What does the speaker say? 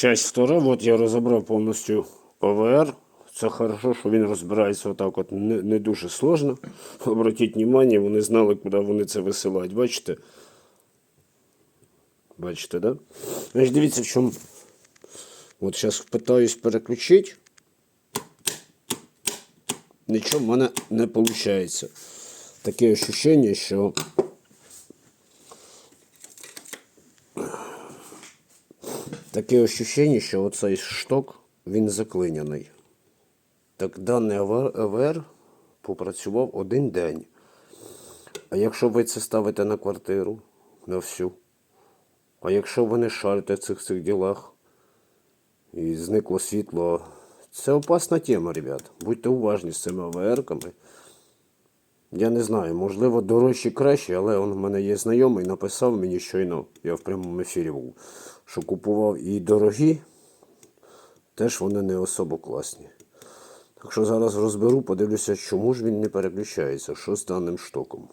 Часть втора, от я розібрав повністю ОВР. Це хорошо, що він розбирається отак от не, не дуже сложно. Обратіть увагу, вони знали, куди вони це висилають. Бачите? Бачите, да? Значить, дивіться, в чому. От зараз питаюсь переключити. Нічого в мене не виходить. Таке ощущення, що таке ощущення, що оцей шток він заклиняний. Так даний АВР попрацював один день. А якщо ви це ставите на квартиру, на всю, а якщо ви не шарите в цих цих ділах і зникло світло, це опасна тема, ребят. Будьте уважні з цими АВРками. Я не знаю, можливо, дорожчі краще, але он в мене є знайомий, написав мені щойно, я в прямому ефірі був, що купував і дорогі, теж вони не особо класні. Так що зараз розберу, подивлюся, чому ж він не переключається, що з даним штоком.